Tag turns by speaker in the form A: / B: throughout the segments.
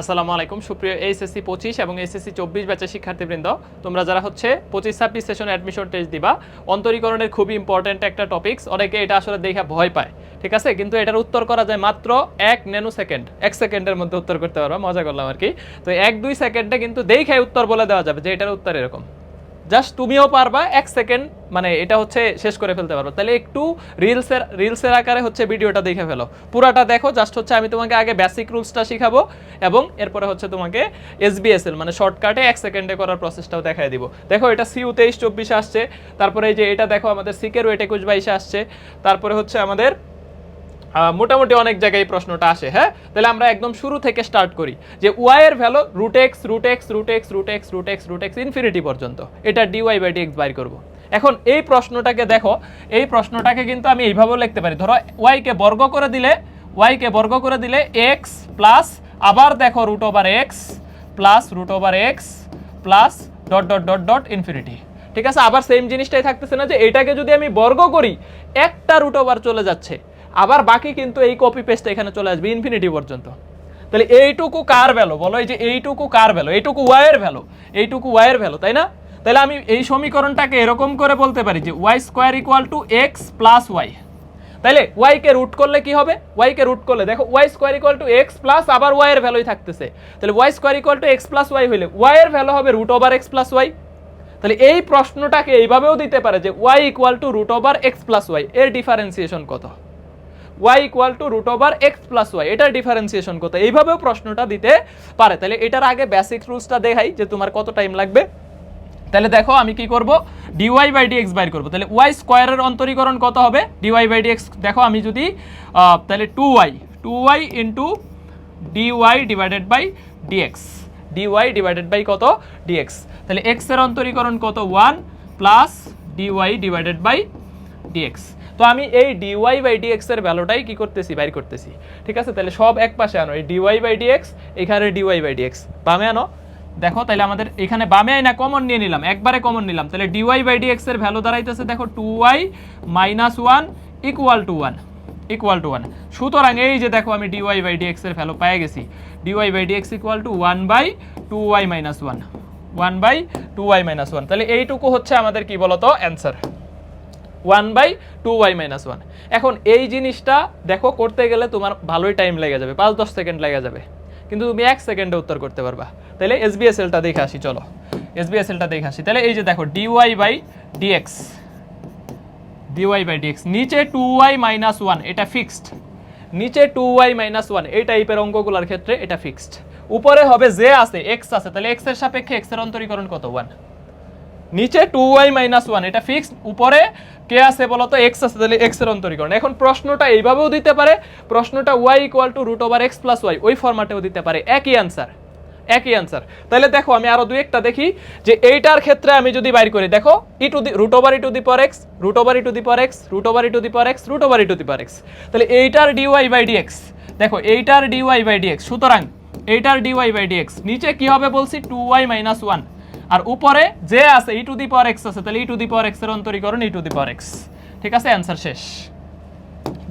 A: আসসালামু আলাইকুম, সুপ্রিয় এইচএসসি পঁচিশ এবং এইচএসসি চব্বিশ ব্যাচের শিক্ষার্থীবৃন্দ। তোমরা যারা হচ্ছে পঁচিশ ছাব্বিশ সেশন অ্যাডমিশন টেস্ট দিবা, অন্তরীকরণের খুবই ইম্পর্ট্যান্ট একটা টপিকস অনেকে এটা আসলে দেখে ভয় পায়, ঠিক আছে? কিন্তু এটার উত্তর করা যায় মাত্র এক ন্যানো সেকেন্ড এক সেকেন্ডের মধ্যে উত্তর করতে পারবা, মজা করলাম আর কি। তো এক দুই সেকেন্ডে কিন্তু দেখে উত্তর বলে দেওয়া যাবে যে এটার উত্তর এরকম। জাস্ট তুমিও পারবা, এক সেকেন্ড মানে এটা হচ্ছে শেষ করে ফেলতে পারব। তাহলে একটু রিলসের রিলসের আকারে হচ্ছে ভিডিওটা দেখে ফেলো। পুরাটা দেখো, জাস্ট হচ্ছে আমি তোমাকে আগে বেসিক রুলসটা শিখাবো এবং এরপরে হচ্ছে তোমাকে এসবিএসএল মানে শর্টকাটে এক সেকেন্ডে করার প্রসেসটাও দেখাই দিব। দেখো, এটা সিউ তেইশ চব্বিশে আসছে, তারপরে এই যে এটা দেখো, আমাদের সিকের ওয়েট একুশ বাইশে আসছে, তারপরে হচ্ছে আমাদের মোটামুটি অনেক জায়গায় এই প্রশ্নটা আসে হ্যাঁ? তাহলে আমরা একদম শুরু থেকে স্টার্ট করি যে ওয়াই এর value root x root x root x root x root x root x infinity পর্যন্ত। এটা ডিওয়াই বাই ডিএক্স বাইর করব। এখন এই প্রশ্নটাকে দেখো, এই প্রশ্নটাকে কিন্তু আমি এইভাবেও লিখতে পারি। ধরো ওয়াই কে বর্গ করে দিলে ওয়াই কে বর্গ করে দিলে এক্স প্লাস আবার দেখো root over x plus root over x plus dot dot dot dot infinity ঠিক আছে? আবার সেম জিনিসটাই থাকতেছে না যে এটাকে যদি আমি বর্গ করি, একটা রুট ওভার চলে যাচ্ছে। আবার বাকি কিন্তু এই কপি পেস্ট এখানে চলে আসবে ইনফিনিটি পর্যন্ত। তাহলে এইটুকু কার ভ্যালু বলো এই যে এইটুকু কার ভ্যালু এইটুকু ওয়াইয়ের ভ্যালু এইটুকু ওয়াইয়ের ভ্যালু তাই না? তাহলে আমি এই সমীকরণটাকে এরকম করে বলতে পারি যে y square equal to x plus y তাইলে ওয়াই কে রুট করলে কি হবে? ওয়াই কে রুট করলে, দেখো y square equal to x plus আবার ওয়াইয়ের ভ্যালুই থাকতেছে। তাহলে y square equal to x plus y হইলে ওয়াই এর ভ্যালু হবে root over x plus y তাহলে এই প্রশ্নটাকে এইভাবেও দিতে পারে যে y equal to root over x plus y এর ডিফারেন্সিয়েশন কত? Y equal to root over x plus y এটার ডিফারেন্সিয়েশন কত? এইভাবেও প্রশ্নটা দিতে পারে। তাহলে এটার আগে বেসিক রুলসটা দেখাই যে তোমার কত টাইম লাগবে। তাহলে দেখো আমি কি করব? ডিওয়াই বাই ডি এক্স বাইর করব। তাহলে ওয়াই স্কোয়ারের অন্তরীকরণ কত হবে? ডিওয়াই বাই ডি এক্স দেখো আমি যদি তাহলে two y two y into d y divided by d x d y divided by কত? ডিএক্স তাহলে এক্সের অন্তরীকরণ কত? One plus d y divided by d x তো আমি এই ডিওয়াই বাই ডিএক্স এর ভ্যালুটাই কি করতেছি? বাইর করতেছি। ঠিক আছে? তাহলে সব এক পাশে আনো। এই d y by d x এখানে d y by d x বামে আনো। দেখো, তাহলে আমাদের এখানে বামে না কমন নিয়ে নিলাম। একবারে কমন নিলাম। তাহলে d y by d x এর ভ্যালু দাঁড়াইতেছে দেখো two y minus one equal to one equal to one সুতরাং এই যে দেখো আমি d y by d x এর ভ্যালু পেয়ে গেছি। D y by d x equal to one by two y minus one one by two y minus one তাহলে এইটুকু হচ্ছে আমাদের কি বলতো? Answer one by two y minus one. এখন এই জিনিসটা দেখো করতে গেলে তোমার ভালোই টাইম লেগে যাবে, পাঁচ দশ সেকেন্ড লেগে যাবে। কিন্তু তুমি এক সেকেন্ডে উত্তর করতে পারবা। তাহলে এসবিএসএলটা দেখে আসি, চলো। এসবিএসএলটা দেখে আসি। তাহলে এই যে দেখো d y by d x d y by d x নিচে টু ওয়াই মাইনাস ওয়ান এটা ফিক্সড নিচে টু ওয়াই মাইনাস ওয়ান এই টাইপের অঙ্কগুলোর ক্ষেত্রে এটা ফিক্সড উপরে হবে যে আছে এক্স আছে, তাহলে এক্সের সাপেক্ষে এক্সের অন্তরীকরণ কত? ওয়ান নিচে টু ওয়াই মাইনাস ওয়ান এটা ফিক্সড উপরে কে আছে বলতো এক্স আছে, তাহলে এক্সের অন্তরীকরণ। এখন প্রশ্নটা এইভাবেও দিতে পারে, প্রশ্নটা y equal to root over x plus y ওই ফরম্যাটেও দিতে পারে। একই অ্যান্সার একই অ্যান্সার তাহলে দেখো, আমি আরও দুই একটা দেখি, যে এইটার ক্ষেত্রে আমি যদি বাইর করি, দেখো e to the root over e to the power x root over e to the পর x root over e to the পর x root over e to the power x তাহলে এইটার ডিওয়াই বাই ডিএক্স দেখো, এইটার dy by dx সুতরাং এইটার dy by d x নিচে কি হবে বলছি টু ওয়াই মাইনাস ওয়ান আর উপরে যে আছে ই টু দি পাওয়ার এক্স আছে, তাহলে ই টু দি পাওয়ার এক্সের অন্তরীকরণ ই টু দি পাওয়ার এক্স ঠিক আছে? অ্যান্সার শেষ।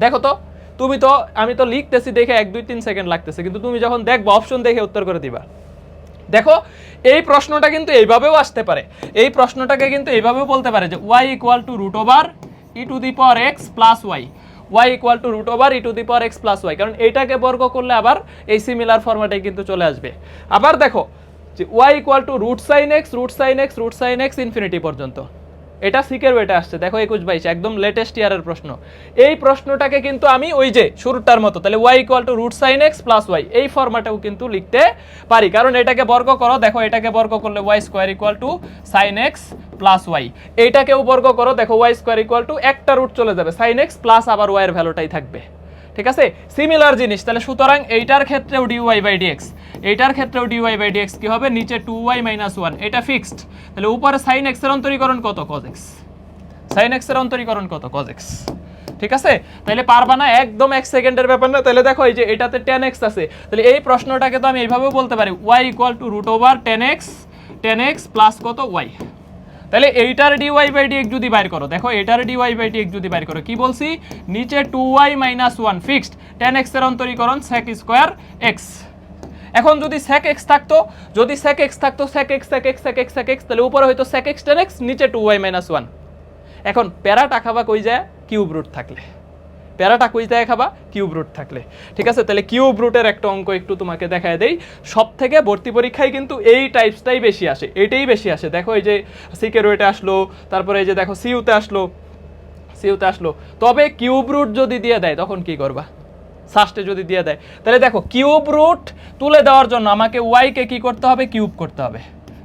A: দেখো তো, তুমি তো, আমি তো লিখতেছি দেখে এক, দুই, তিন সেকেন্ড লাগতেছে, কিন্তু তুমি যখন দেখবা অপশন দেখে উত্তর করে দিবা। দেখো, এই প্রশ্নটা কিন্তু এইভাবেও আসতে পারে। এই প্রশ্নটাকে কিন্তু এইভাবেও বলতে পারে যে y equal to root over e to the power x plus y y equal to root over e to the power x plus y কারণ এইটাকে বর্গ করলে আবার এই সিমিলার ফরম্যাটে কিন্তু চলে আসবে। আবার দেখো যে y equal to root sine x root sine x root sine x infinity পর্যন্ত। এটা সিকের ওয়েটে আসছে। দেখো একুশ বাইশ, একদম লেটেস্ট ইয়ারের প্রশ্ন। এই প্রশ্নটাকে কিন্তু আমি ওই যে শুরুটার মতো, তাহলে y equal to root sine x plus y এই ফরম্যাটেও কিন্তু লিখতে পারি। কারণ এটাকে বর্গ করো, দেখো এটাকে বর্গ করলে y square equal to sine x plus y এইটাকেও বর্গ করো, দেখো ওয়াই স্কোয়ার ইকুয়াল টু একটা রুট চলে যাবে সাইন এক্স প্লাস আবার ওয়াইয়ের ভ্যালুটাই থাকবে। ঠিক আছে? সিমিলার জিনিস, তাহলে সুতরাং এইটার ক্ষেত্রেও ডিওয়াই বাই ডিএক্স এইটার ক্ষেত্রেও ডিওয়াই বাই ডিএক্স কী হবে? নিচে টু ওয়াই মাইনাস ওয়ান এটা ফিক্সড তাহলে উপরে সাইন এক্সের অন্তরীকরণ কত? কজ এক্স সাইন এক্সের অন্তরীকরণ কত? কজ এক্স ঠিক আছে? তাহলে পারবা না একদম এক সেকেন্ডের ব্যাপার না? তাহলে দেখো এই যে এটাতে টেন এক্স আছে। তাহলে এই প্রশ্নটাকে তো আমি এইভাবেও বলতে পারি। Y equal to root over tan x tan x plus কত? ওয়াই তাহলে এইটার ডিওয়াই বাই ডিএক্স যদি বাইর করো, দেখো এটার ডিওয়াই বাই ডিএক্স যদি বাইর করো, কি বলছি? নিচে two y minus one fixed tan এক্সের অন্তরীকরণ সেক স্কোয়ার এক্স এখন যদি সেক এক্স থাকতো, যদি সেক এক্স থাকতো sec x sec x sec x sec x তাহলে উপরে হয়তো সেক এক্স টেন এক্স নিচে টু ওয়াই মাইনাস ওয়ান এখন প্যারাটা খাবা কই যায়? কিউব রুট থাকলে। প্যারাটা কই যায় খাবা? কিউব রুট থাকলে। ঠিক আছে? তাহলে কিউব রুটের একটা অঙ্ক একটু তোমাকে দেখায় দেই। সব থেকে ভর্তি পরীক্ষায় কিন্তু এই টাইপসটাই বেশি আসে। এটাই বেশি আসে। দেখো এই যে সিকে রুটে আসলো, তারপরে এই যে দেখো সিউতে আসলো সিউতে আসলো। তবে কিউব রুট যদি দিয়ে দেয়, তখন কি করবা? সাস্টে যদি দিয়ে দেয়। তাহলে দেখো কিউব রুট তুলে দেওয়ার জন্য আমাকে ওয়াইকে কি করতে হবে? কিউব করতে হবে।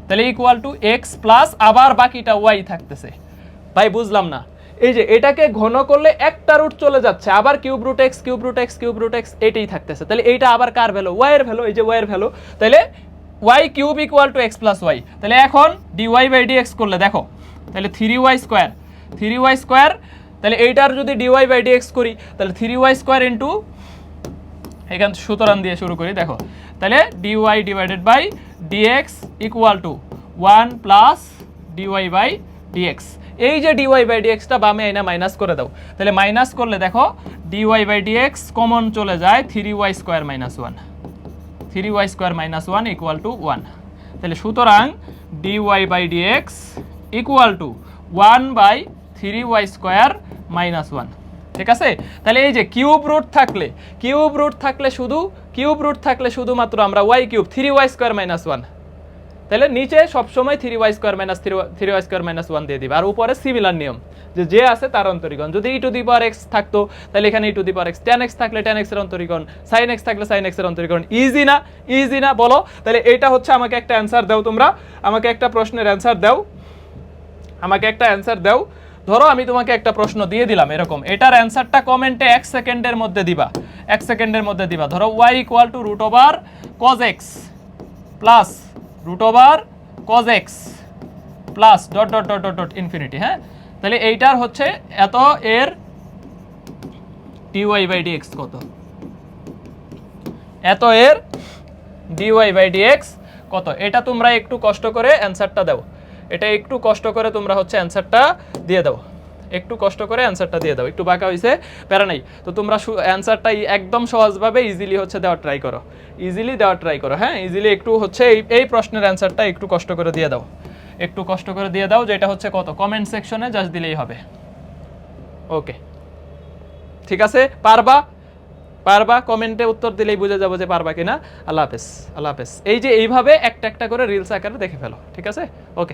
A: তাহলে ইকুয়াল টু এক্স প্লাস আবার বাকিটা ওয়াই থাকতেছে। ভাই, বুঝলাম না। এই যে এটাকে ঘন করলে একটা রুট চলে যাচ্ছে, আবার cube root x cube root x cube root x এটাই থাকতেছে। তাহলে এইটা আবার কার ভ্যালু ওয়াই এর ভ্যালু এই যে ওয়াই এর ভ্যালু তাহলে y cube equal to x plus y তাহলে এখন d y by d x করলে, দেখো, তাহলে three y square three y square তাহলে এইটার যদি ডিওয়াই বাই ডিএক্স করি, তাহলে থ্রি ওয়াই স্কোয়ার ইন্টু এখান সুতরাং দিয়ে শুরু করি, দেখো, তাহলে d y divided by d x equal to one plus d y by d x এই যে ডিওয়াই বাই ডিএক্সটা বামে আইনা মাইনাস করে দাও। তাহলে মাইনাস করলে দেখো ডিওয়াই বাই ডিএক্স কমন চলে যায় three y square minus one three y square minus one equal to one তাহলে সুতরাং d y by d x equal to one by three y square minus one ঠিক আছে? তাহলে এই যে cube root থাকলে কিউব রুট থাকলে শুধু কিউব রুট থাকলে শুধুমাত্র আমরা y cube three y square minus one তাহলে নিচে সবসময় three y square minus three three y square minus one দিয়ে দিবে। আর উপরে সিমিলার নিয়ম। যে যে আছে তার অন্তরিকণ যদি ই টু দি পাওয়ার এক্স থাকতো, তাহলে এখানে e to the power x tan x থাকলে টেন এক্সের অন্তরিকণ সাইন এক্স থাকলে সাইন এক্সের অন্তরীকরণ। ইজি না? ইজি না? বলো। তাহলে এটা হচ্ছে আমাকে একটা অ্যান্সার দাও তোমরা। আমাকে একটা প্রশ্নের অ্যান্সার দাও। আমাকে একটা অ্যান্সার দাও। ধরো আমি তোমাকে একটা প্রশ্ন দিয়ে দিলাম এরকম। এটার অ্যান্সারটা কমেন্টে এক সেকেন্ডের মধ্যে দিবা। এক সেকেন্ডের মধ্যে দিবা। ধরো y equal to root over cos x plus root over cos x plus dot dot dot dot dot infinity হ্যাঁ? তাহলে এইটার হচ্ছে এত এর ডিওয়াই বাই ডিএক্স কত? এত এর ডিওয়াই বাই ডিএক্স কত? এটা তোমরা একটু কষ্ট করে অ্যান্সারটা দাও। এটা একটু কষ্ট করে তোমরা হচ্ছে অ্যান্সারটা দিয়ে দাও। একটু কষ্ট করে অ্যান্সারটা দিয়ে দাও। একটু বাঁকা হয়েছে প্যারা নাই। তো তোমরা অ্যান্সারটা একদম সহজভাবে ইজিলি হচ্ছে দেওয়ার ট্রাই করো। ইজিলি দেওয়ার ট্রাই করো হ্যাঁ? ইজিলি একটু হচ্ছে এই এই প্রশ্নের অ্যান্সারটা একটু কষ্ট করে দিয়ে দাও। একটু কষ্ট করে দিয়ে দাও, যেটা হচ্ছে কত? কমেন্ট সেকশনে জাস্ট দিলেই হবে। ওকে ঠিক আছে? পারবা? পারবা? কমেন্টে উত্তর দিলেই বুঝে যাব যে পারবা কিনা। আল্লাহ হাফেজ আল্লাহ হাফেজ। এই যে এইভাবে একটা একটা করে রিলস আকারে দেখে ফেলো। ঠিক আছে? ওকে